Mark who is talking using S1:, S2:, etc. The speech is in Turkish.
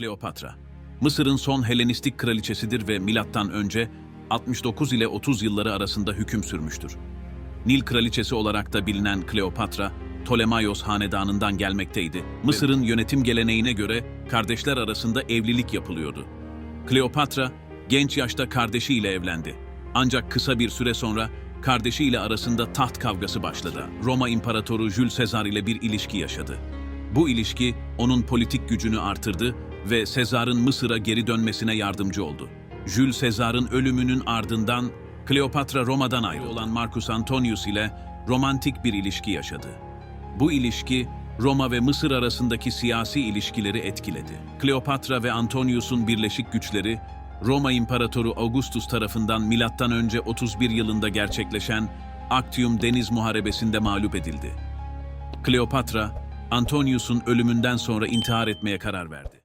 S1: Kleopatra. Mısır'ın son Helenistik kraliçesidir ve milattan önce 69 ile 30 yılları arasında hüküm sürmüştür. Nil kraliçesi olarak da bilinen Kleopatra, Ptolemaios hanedanından gelmekteydi. Mısır'ın yönetim geleneğine göre kardeşler arasında evlilik yapılıyordu. Kleopatra genç yaşta kardeşiyle evlendi. Ancak kısa bir süre sonra kardeşiyle arasında taht kavgası başladı. Roma İmparatoru Jules Caesar ile bir ilişki yaşadı. Bu ilişki onun politik gücünü artırdı ve Sezar'ın Mısır'a geri dönmesine yardımcı oldu. Jules Caesar'ın ölümünün ardından Kleopatra Roma'dan ayrı olan Marcus Antonius ile romantik bir ilişki yaşadı. Bu ilişki Roma ve Mısır arasındaki siyasi ilişkileri etkiledi. Kleopatra ve Antonius'un birleşik güçleri Roma İmparatoru Augustus tarafından milattan önce 31 yılında gerçekleşen Actium Deniz Muharebesi'nde mağlup edildi. Kleopatra, Antonius'un ölümünden sonra intihar etmeye karar verdi.